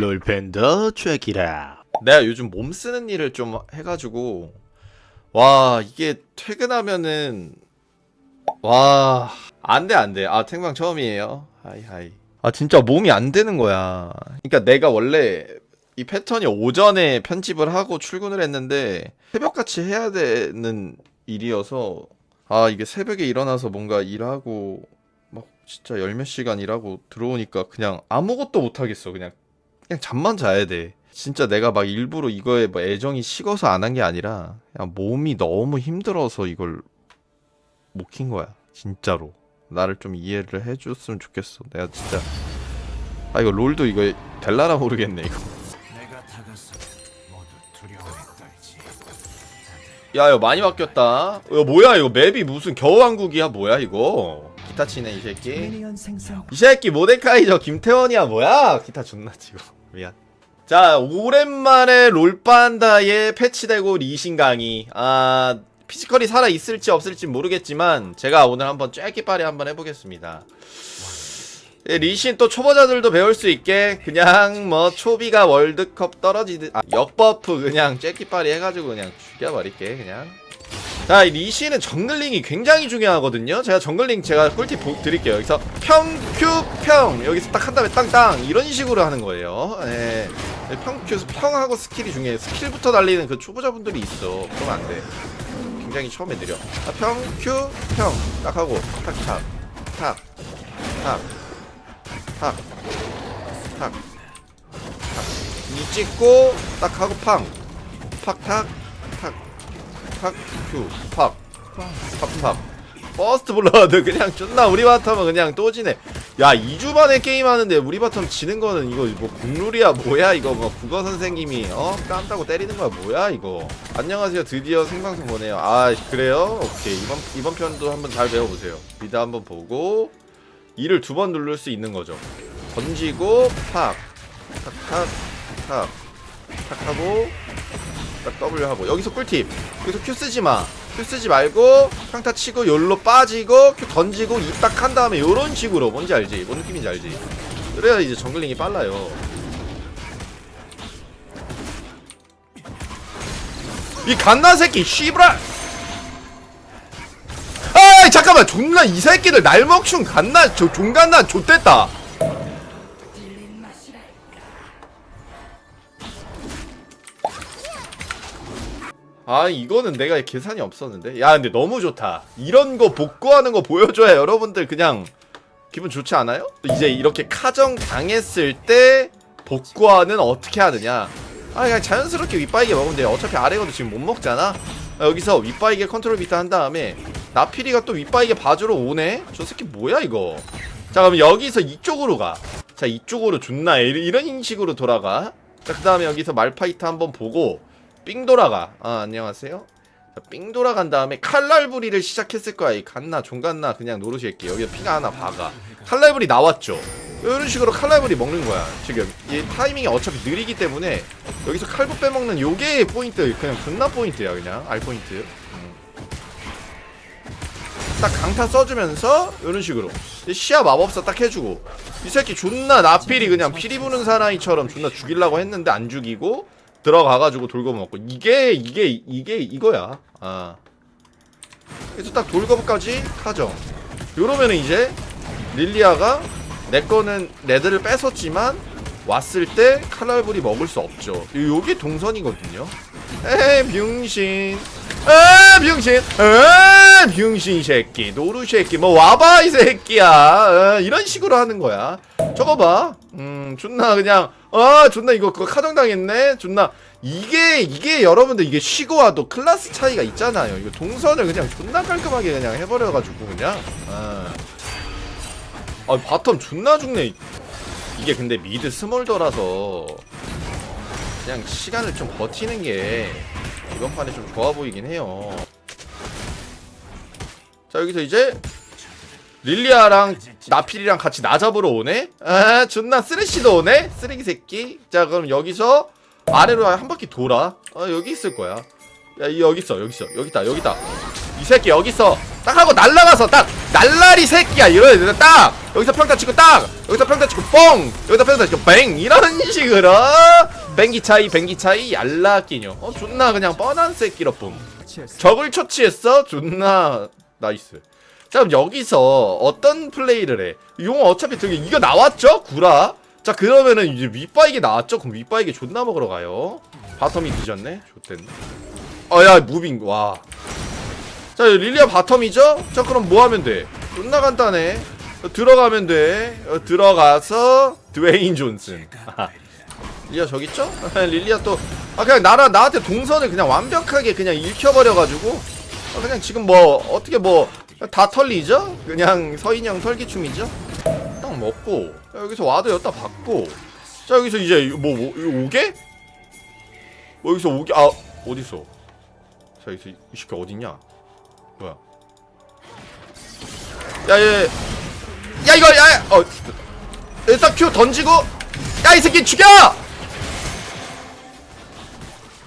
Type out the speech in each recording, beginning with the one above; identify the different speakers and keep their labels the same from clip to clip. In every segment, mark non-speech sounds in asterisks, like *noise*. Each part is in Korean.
Speaker 1: 롤팬더 트랙이라.
Speaker 2: 내가 요즘 몸 쓰는 일을 좀 해가지고 와 이게 퇴근하면은 와 안돼 안돼. 아 생방 처음이에요. 하이 하이. 아 진짜 몸이 안 되는 거야. 그러니까 내가 원래 이 패턴이 오전에 편집을 하고 출근을 했는데 새벽같이 해야 되는 일이어서 아 이게 새벽에 일어나서 뭔가 일하고 막 진짜 열 몇 시간 일하고 들어오니까 그냥 아무것도 못 하겠어 그냥 그냥 잠만 자야 돼. 진짜 내가 막 일부러 이거에 뭐 애정이 식어서 안 한 게 아니라 그냥 몸이 너무 힘들어서 이걸 못 킨 거야. 진짜로. 나를 좀 이해를 해줬으면 좋겠어. 내가 진짜 아 이거 롤도 이거 될라나 모르겠네 이거. 야 이거 많이 바뀌었다. 이거 뭐야 이거 맵이 무슨 겨우왕국이야 뭐야 이거. 기타 치네 이 새끼. 이 새끼 모데카이저 김태원이야 뭐야? 기타 존나 치고 *laughs* 미안. 자 오랜만에 롤반다에 패치되고 리신 강의. 아 피지컬이 살아 있을지 없을지 모르겠지만 제가 오늘 한번 쬐끼빠리 한번 해보겠습니다. 예, 리신 또 초보자들도 배울 수 있게 그냥 뭐 초비가 월드컵 떨어지듯 아, 역버프 그냥 쬐끼빠리 해가지고 그냥 죽여버릴게 그냥. 자, 이 리시는 정글링이 굉장히 중요하거든요. 제가 정글링 제가 꿀팁 보- 드릴게요. 여기서 평, 큐, 평. 여기서 딱 한 다음에 땅땅. 이런 식으로 하는 거예요. 예. 평, 큐, 평하고 스킬이 중요해요. 스킬부터 달리는 그 초보자분들이 있어. 그러면 안 돼. 굉장히 처음에 느려. 아, 평, 큐, 평. 딱 하고. 탁, 탁. 탁. 탁. 탁. 탁. 탁. 이 찍고, 딱 하고 팡. 팍, 탁. 탁. 팍, 큐, 팍, 팍, 팍. 퍼스트 블러드 그냥 존나 우리 바텀은 그냥 또 지네. 야 2주 만에 게임하는데 우리 바텀 지는 거는 이거 뭐 국룰이야 뭐야 이거 뭐 국어 선생님이 어 깜다고 때리는 거야 뭐야 이거. 안녕하세요 드디어 생방송 보네요. 아 그래요? 오케이 이번 이번 편도 한번 잘 배워보세요. 미드 한번 보고 이를 두 번 누를 수 있는 거죠. 던지고 팍, 탁, 탁, 탁, 탁 하고 딱 W 하고 여기서 꿀팁 여기서 Q 쓰지 마. Q 쓰지 말고 평타 치고 열로 빠지고 Q 던지고 이딱한 다음에 요런 식으로 뭔지 알지? 뭔 느낌인지 알지? 그래야 이제 정글링이 빨라요. 이 갓나 새끼 씨브라. 아 잠깐만 존나 이 새끼들 날 먹춘 갓나 저 종갓나 좆됐다. 아 이거는 내가 계산이 없었는데? 야 근데 너무 좋다. 이런 거 복구하는 거 보여줘야 여러분들 그냥 기분 좋지 않아요? 이제 이렇게 카정 당했을 때 복구하는 어떻게 하느냐? 아 그냥 자연스럽게 윗바이게 먹으면 돼 어차피 아래거도 지금 못 먹잖아. 아, 여기서 윗바이게 컨트롤 비트 한 다음에 나피리가 또 윗바이게 봐주러 오네? 저 새끼 뭐야 이거? 자 그럼 여기서 이쪽으로 가자 이쪽으로 존나 이런 이런 식으로 돌아가. 자그 다음에 여기서 말파이트 한번 보고 삥 돌아가. 아, 안녕하세요. 자, 삥 돌아간 다음에 칼날부리를 시작했을 거야. 이 갓나, 종갓나 그냥 노릇이 할게. 여기 피가 하나 박아. 칼날부리 나왔죠. 이런 식으로 칼날부리 먹는 거야. 지금 이 타이밍이 어차피 느리기 때문에 여기서 칼부 빼먹는 요게 포인트. 그냥 존나 포인트야. 그냥 알 포인트. 음. 딱 강타 써주면서 이런 식으로 시야 마법사 딱 해주고 이 새끼 존나 나필이 그냥 피리 부는 사나이처럼 존나 죽이려고 했는데 안 죽이고 들어가가지고 돌거부 먹고. 이게 이게 이게 이거야. 아. 그래서 딱 돌거부까지 하죠. 요러면은 이제 릴리아가 내 거는 레드를 뺏었지만 왔을 때 칼날불이 먹을 수 없죠. 요- 요게 동선이거든요. 에이 병신 에 병신. 에 병신 새끼 노루 새끼 뭐 와봐 이 새끼야. 에, 이런 식으로 하는 거야. 저거 봐음 존나 그냥 아 존나 이거 그거 카정당했네? 존나. 이게 이게 여러분들 이게 쉬고 와도 클래스 차이가 있잖아요. 이거 동선을 그냥 존나 깔끔하게 그냥 해버려가지고 그냥. 아, 아 바텀 존나 죽네. 이게 근데 미드 스몰더라서 그냥 시간을 좀 버티는 게 이번 판에 좀 좋아 보이긴 해요. 자 여기서 이제 릴리아랑 나필이랑 같이 나 잡으러 오네? 아 존나 쓰레쉬도 오네? 쓰레기 새끼 자 그럼 여기서 아래로 한 바퀴 돌아 어 여기 있을 거야 야이 여기 있어 여기 있어 여기 있다 여기 있다 이 새끼 여기 있어 딱 하고 날라가서 딱 날라리 새끼야. 애들 딱 여기서 평타 치고 딱 여기서 평타 치고 뻥 여기서 평타 치고 뱅 이런 *laughs* 식으로. 뱅기 차이 뱅기 차이 얄라 끼뇨 어 존나 그냥 뻔한 새끼로 뿜. 적을 처치했어? 존나 나이스. 자 그럼 여기서 어떤 플레이를 해? 용 어차피 되게 이거 나왔죠? 구라? 자 그러면은 이제 윗바이게 나왔죠? 그럼 윗바이게 존나 먹으러 가요. 바텀이 늦었네? 좋댔네. 어야 무빙. 와 자 릴리아 바텀이죠? 자 그럼 뭐 하면 돼? 존나 간단해 어, 들어가면 돼 어, 들어가서 드웨인 존슨 아하. 릴리아 저기 있죠? *laughs* 릴리아 또 아 그냥 나라 나한테 동선을 그냥 완벽하게 그냥 읽혀버려가지고 아, 그냥 지금 뭐 어떻게 뭐 다 털리죠? 그냥 서인형 털기춤이죠? 딱 먹고 자, 여기서 와드 여기다 받고 자 여기서 이제 뭐, 뭐 오게? 뭐 여기서 오게 아 어딨어 자 여기서 이 새끼 어딨냐 뭐야? 야, 야, 야, 야 이거, 야, 어, 일단 큐 던지고, 야 이 새끼 죽여!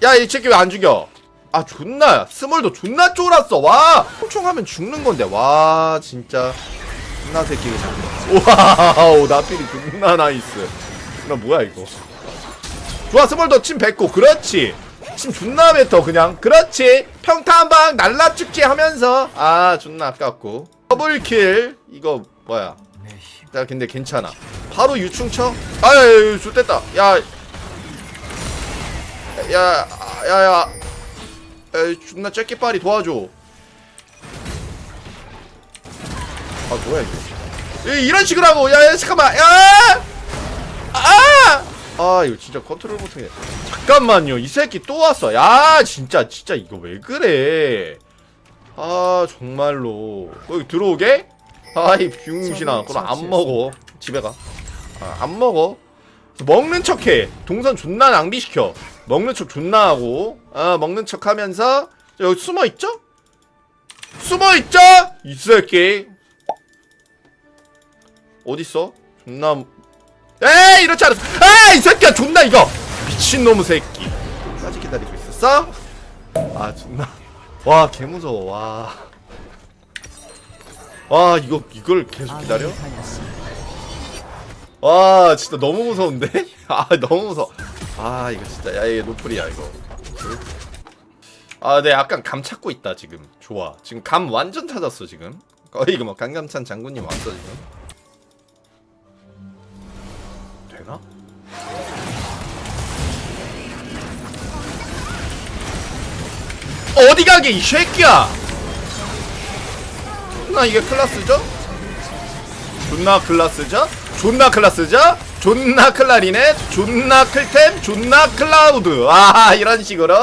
Speaker 2: 야 이 새끼 왜 안 죽여? 아 존나. 스몰도 존나 쫄았어. 와. 총하면 죽는 건데. 와 진짜. 존나 새끼 와우 나필이 존나 나이스. 나 뭐야 이거? 좋아 스몰도 침 뱉고. 그렇지 침 존나 뱉어 그냥. 그렇지. 평타 한 방 날라 죽지 하면서. 아 존나 아깝고. 더블킬. 이거 뭐야? 야 근데 괜찮아. 바로 유충 쳐? 아유 좋됐다. 야 야 야야. 에이 존나 째끼빨이 도와줘. 아 뭐야 이거? 이, 이런 식으로 하고. 야, 야 잠깐만. 야! 아! 아 이거 진짜 컨트롤 못하게 잠깐만요. 이 새끼 또 왔어. 야 진짜 진짜 이거 왜 그래? 아 정말로. 거기 들어오게? 아이 병신아. 그럼 안 먹어. 집에 가. 아, 안 먹어. 먹는 척해. 동선 존나 낭비시켜. 먹는 척 존나 하고. 아 먹는 척 하면서. 여기 숨어있죠? 숨어있죠? 이 새끼. 어딨어? 존나 에이 이렇지 않았어. 에이 이 새끼야. 존나 이거 미친놈의 새끼. 까지 기다리고 있었어? 아 존나. 와 개무서워. 와. 와 이거 이걸 계속 기다려? 와 진짜 너무 무서운데? *laughs* 아 너무 무서워. 아 이거 진짜 야 이게 노플이야 이거. 아네 약간 감 찾고 있다 지금. 좋아. 지금 감 완전 찾았어 지금. 거의 이거 뭐 강감찬 장군님 왔어 지금 어디 가게 이 새끼야? 나 이게 클라스죠? 존나 클라스죠? 존나 클라스죠? 존나 클라리넷 존나 클템? 존나 클라우드. 아 이런 식으로.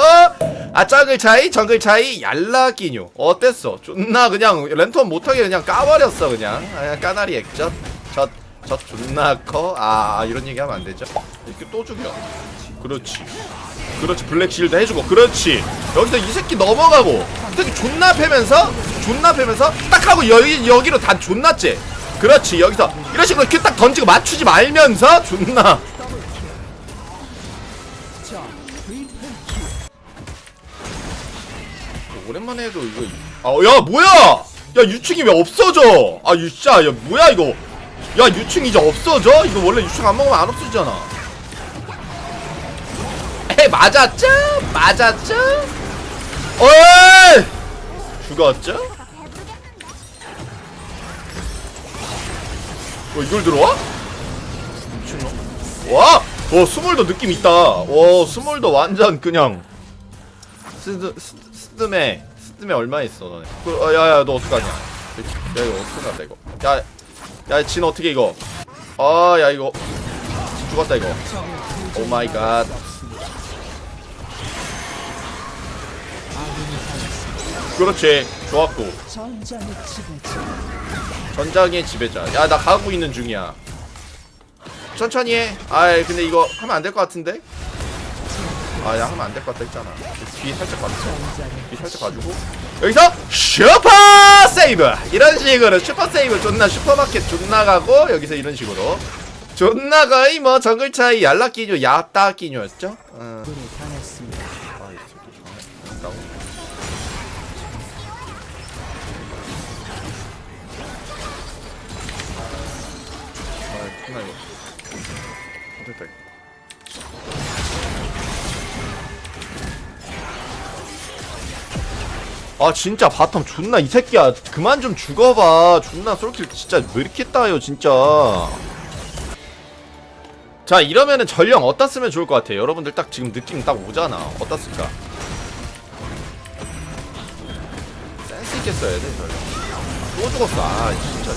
Speaker 2: 아 정글 차이 정글 차이 얄라 끼뇨 어땠어? 존나 그냥 랜턴 못하게 그냥 까버렸어 그냥. 아, 까나리 액젓 저, 저 존나 커아 아, 이런 얘기 하면 안 되죠? 이렇게 또 죽여 그렇지. 그렇지. 블랙실드 해주고. 그렇지. 여기서 이 새끼 넘어가고. 이 새끼 존나 패면서 존나 패면서 딱 하고 여기 여기로 다 존나 째. 그렇지. 여기서 이런 식으로 이렇게 딱 던지고 맞추지 말면서 존나. 오랜만에 해도 이거 아야 뭐야? 야 유충이 왜 없어져? 아 유짜 야 뭐야 이거? 야 유충 이제 없어져? 이거 원래 유충 안 먹으면 안 없어지잖아 에 맞았죠? 맞았죠? 어이! 죽었죠? 어 이걸 들어와? 미친놈 와! 어 스몰더 느낌 있다 와 스몰더 완전 그냥 스드, 스, 스드메 스드메 얼마 있어 너네 그, 어, 야 야 너 어떡하냐 야 이거 어떡한다 이거 야 야 진 어떻게 이거 아 야 이거 죽었다 이거 오 마이 갓 그렇지. 좋았고.
Speaker 1: 전장의 지배자.
Speaker 2: 전장의 지배자. 야 나 가고 있는 중이야. 천천히 해. 아이 근데 이거 하면 안 될 것 같은데? 아 야 하면 안 될 것 같다 했잖아. 뒤 살짝 가주고 뒤 살짝 가지고. 여기서 슈퍼 세이브! 이런 식으로 슈퍼 세이브 존나 슈퍼마켓 존나 가고 여기서 이런 식으로. 존나 거의 뭐 정글 차이 얄라 끼뇨 야따 끼뇨였죠? 어. 됐다. 이거 아 진짜 바텀 존나 이 새끼야. 그만 좀 죽어봐. 존나 솔킬 진짜 왜 이렇게 따요 진짜. 자 이러면은 전령 어디다 쓰면 좋을 것 같아요? 여러분들 딱 지금 느낌 딱 오잖아. 어디다 쓸까? 센스 있게 써야 돼 전령. 또 죽었어. 아 진짜.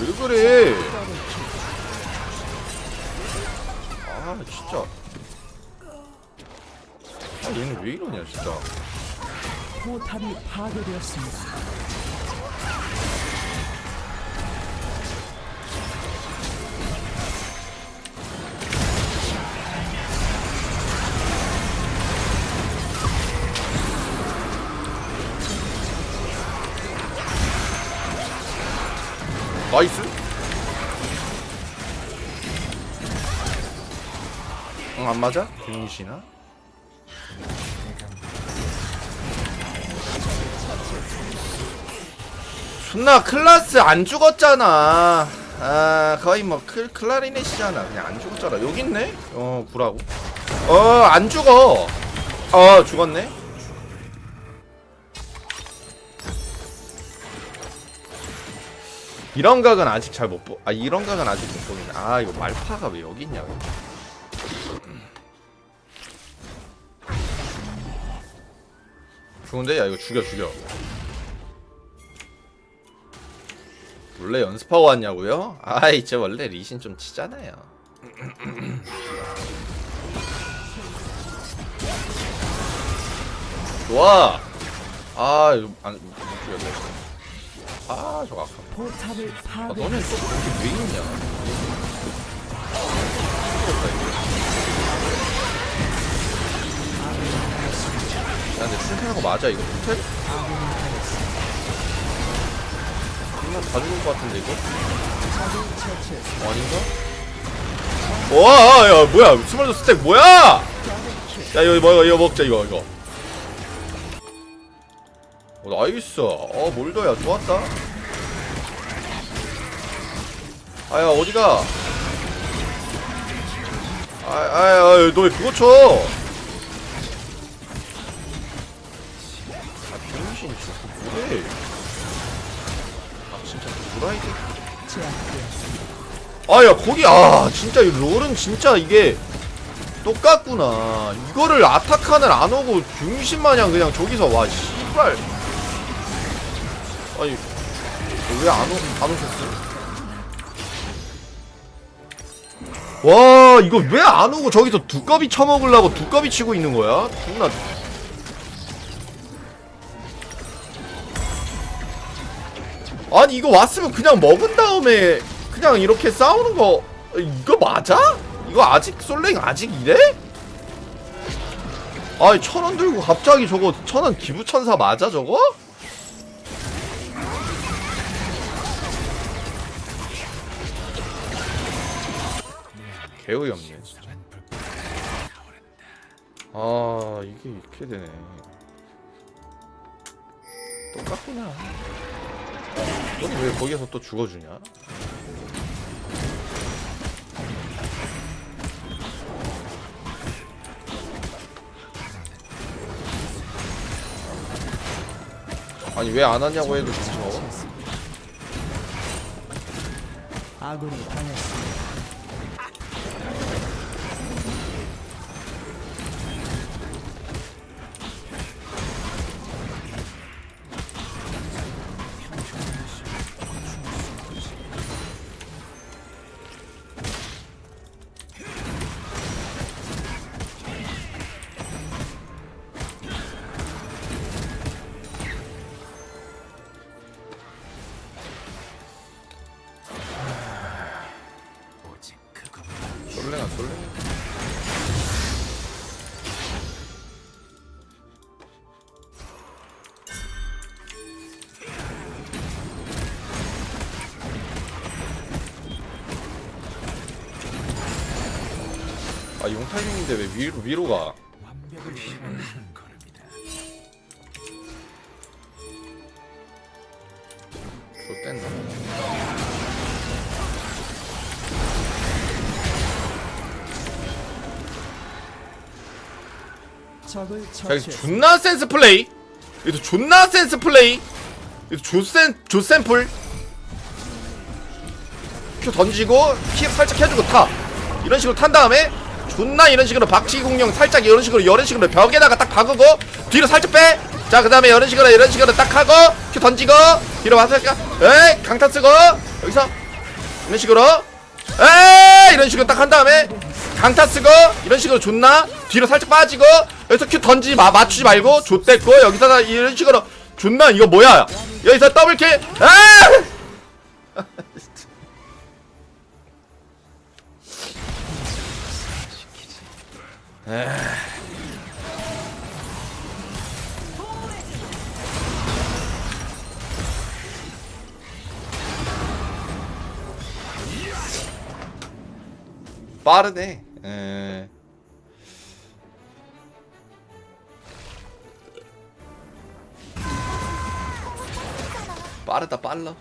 Speaker 2: 왜 그래 아 진짜. 아 얘는 왜 이러냐 진짜.
Speaker 1: 포탑이 파괴되었습니다.
Speaker 2: 나이스 안 맞아? 병신아 존나 클라스 안 죽었잖아 아 거의 뭐 클, 클라리넷이잖아 그냥 안 죽었잖아 여기 있네 어 구라고 어 안 죽어 어 죽었네 이런 각은 아직 잘 못 보. 아 이런 각은 아직 못 보긴. 아 이거 말파가 왜 여기 있냐? 좋은데 야 이거 죽여 죽여. 원래 연습하고 왔냐고요? 아 이제 원래 리신 좀 치잖아요. 좋아. 아 이거 안 못 죽였네. 아 저거 아까.
Speaker 1: 포탑을
Speaker 2: 아, 너는. 또 그렇게 왜 있냐? 야, 근데 출퇴하는 거 맞아, 이거? 호텔? 정말 다 죽을 것 같은데, 이거? 어, 아닌가? 와, 야, 뭐야, 스몰더 스택 뭐야? 야, 이거, 뭐, 이거 먹자, 이거, 이거. 어, 나이스. 어, 몰더야, 좋았다. 아야 어디가? 아아야 너 왜 그거 쳐? 저 뭐해? 아 진짜.
Speaker 1: 제압되었습니다.
Speaker 2: 아야 거기 아 진짜 이 롤은 진짜 이게 똑같구나. 이거를 아타칸을 안 오고 병신 마냥 그냥 저기서 와 씨발. 아니 왜안 오, 안 오셨어? 와 이거 왜 안 오고 저기서 두꺼비 쳐먹으려고 두꺼비 치고 있는 거야? 존나 아니 이거 왔으면 그냥 먹은 다음에 그냥 이렇게 싸우는 거 이거 맞아? 이거 아직 솔랭 아직 이래? 아니 천원 들고 갑자기 저거 천원 기부천사 맞아 저거? 개의 없네. 아 이게 이렇게 되네 똑같구나 넌 왜 거기서 또 죽어주냐 아니 왜 안 하냐고 해도 죽어
Speaker 1: 아군이 당했습니다.
Speaker 2: 아, 용타임인데 왜 위로 위로 가? 좆된다 자
Speaker 1: 이거
Speaker 2: 존나 센스 플레이? 이거 존나 센스 플레이? 이거 조센 조센풀 큐 던지고 피 살짝 해주고 타! 이런 식으로 탄 다음에 존나 이런 식으로 박치기 공룡 살짝 이런 식으로 이런 식으로 벽에다가 딱 박으고 뒤로 살짝 빼 자 그 다음에 이런 식으로 이런 식으로 딱 하고 큐 던지고 뒤로 와서 에이 강타 쓰고 여기서 이런 식으로. 에이 이런 식으로 딱 한 다음에 강타 쓰고 이런 식으로 존나? 뒤로 살짝 빠지고 여기서 큐 던지 마 맞추지 말고 좆됐고 여기서 다 이런 식으로 존나? 이거 뭐야? 여기서 더블킬 아 빠르네 에. 빠르다 빨라 야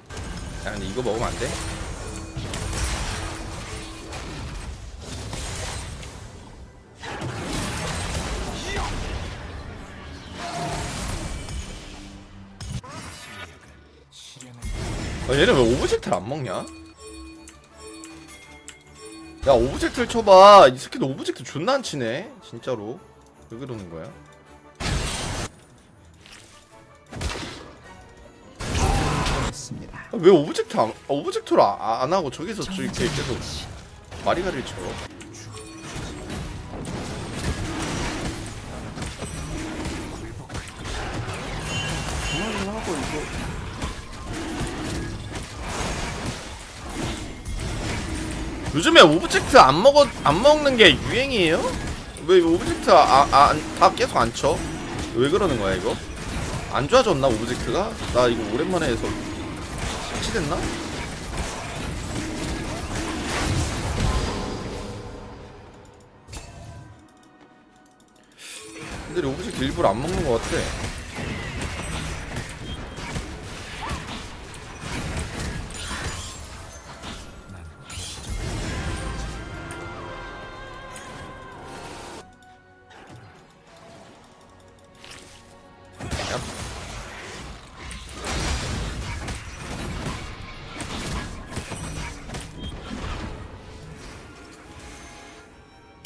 Speaker 2: 근데 이거 먹으면 안 돼? 얘는 왜 오브젝트를 안 먹냐? 야 오브젝트를 쳐봐 이 새끼도 오브젝트 존나 안 치네 진짜로 왜 그러는 거야? 아, 왜 오브젝트 안, 오브젝트를 아- 안 하고 저기서 저렇게 계속 마리가리를 쳐 하고 이거 요즘에 오브젝트 안 먹어 안 먹는 게 유행이에요? 왜 오브젝트 아, 아, 안- 다 계속 안 쳐? 왜 그러는 거야 이거? 안 좋아졌나 오브젝트가? 나 이거 오랜만에 해서 설치됐나? 근데 오브젝트 일부러 안 먹는 것 같아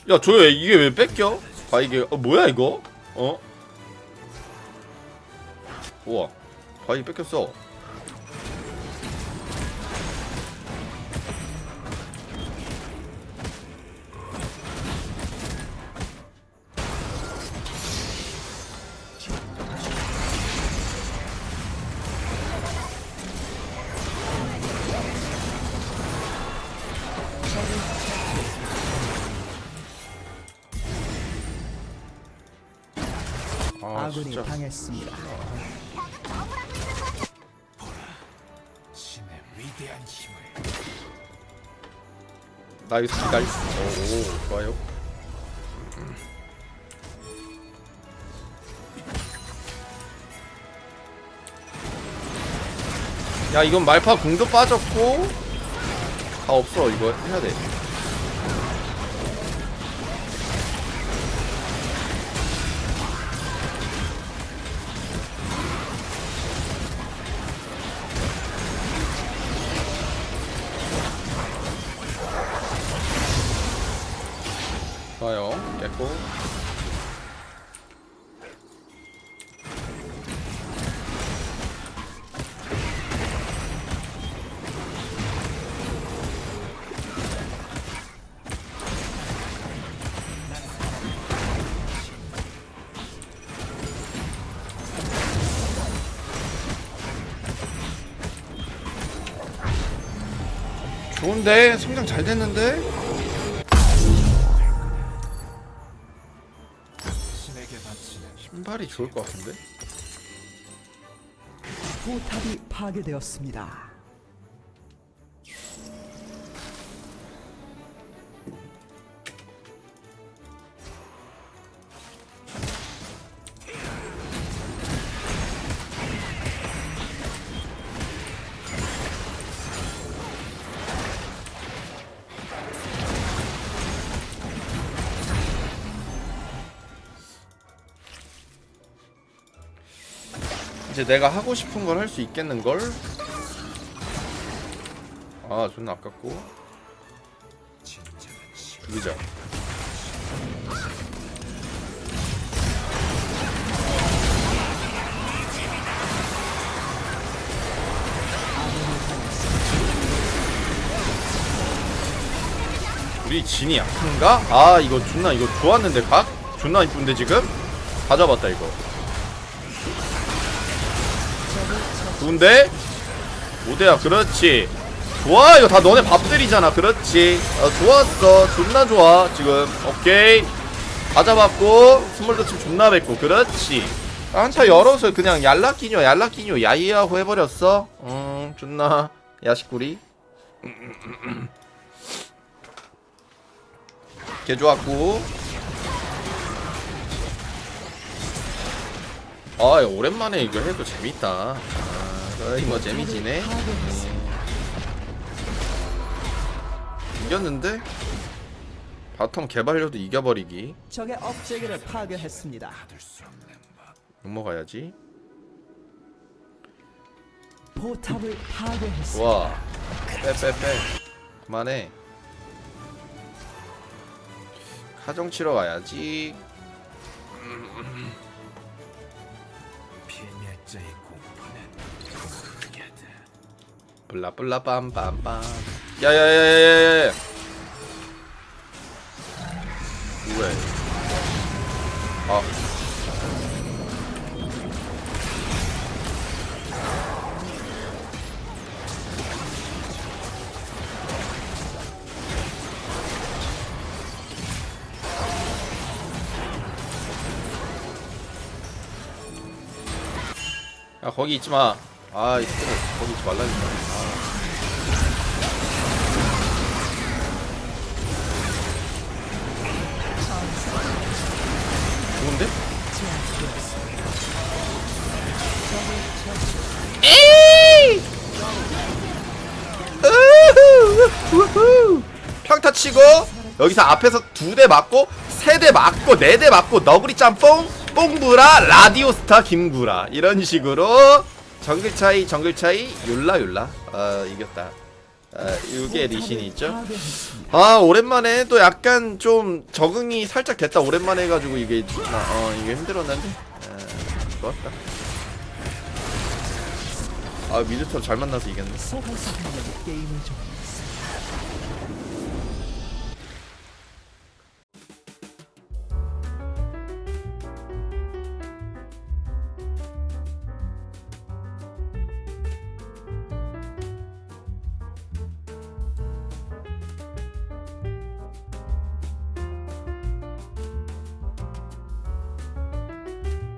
Speaker 2: 야, 조여 이게 왜 뺏겨? 아 이게 어, 뭐야 이거? 어? 우와, 바이 뺏겼어. 아
Speaker 1: 아군이
Speaker 2: 진짜.
Speaker 1: 당했습니다.
Speaker 3: 신의 위대한 힘을
Speaker 2: 나이스 나이스. 오, 좋아요. 야 이건 말파 궁도 빠졌고 다 없어 이거 해야 돼. 좋아요. 깼고. 좋은데 성장 잘 됐는데 신발이 좋을 것 같은데
Speaker 1: 포탑이 파괴되었습니다.
Speaker 2: 이제 내가 하고 싶은 걸 할 수 있겠는걸? 아 존나 아깝고 죽이자 우리 진이 약한가? 아 이거 존나 이거 좋았는데 각? 존나 이쁜데 지금? 다 잡았다 이거 좋은데? 5대야 그렇지. 좋아 이거 다 너네 밥들이잖아. 그렇지. 어, 좋았어. 존나 좋아 지금. 오케이. 다 잡았고 스몰더 침 존나 뱉고 그렇지. 한타 열어서 그냥 얄라끼뇨 얄라끼뇨 야이하고 해버렸어. 음 존나 야식구리. 개 좋았고. 아 오랜만에 이거 해도 재밌다. 아 거의 뭐 재미지네. 이겼는데? 바텀 개발료도 이겨버리기.
Speaker 1: 적의 업체계를 파괴했습니다.
Speaker 2: 욕먹어야지.
Speaker 1: 포탑을 파괴했습니다.
Speaker 2: 좋아 빼빼빼. 그만해. 카정 치러 가야지.
Speaker 3: 필멸자의
Speaker 2: 블라블라 빰빰빰 야야야야야야 왜? 아야 거기 있지 마. 아, 이 새끼들 거기 있지 말라니까. 아. 여기서 앞에서 두 대 맞고 세 대 맞고 네 대 맞고 너구리 짬뽕 뽕부라 라디오스타 김구라. 이런 식으로 정글 차이 정글 차이 율라 율라. 아 이겼다. 아 이게 리신이 있죠. 아 오랜만에 또 약간 좀 적응이 살짝 됐다. 오랜만에 해가지고 이게 나, 어 이게 힘들었는데. 아, 좋았다. 아 미드터 잘 만나서 이겼네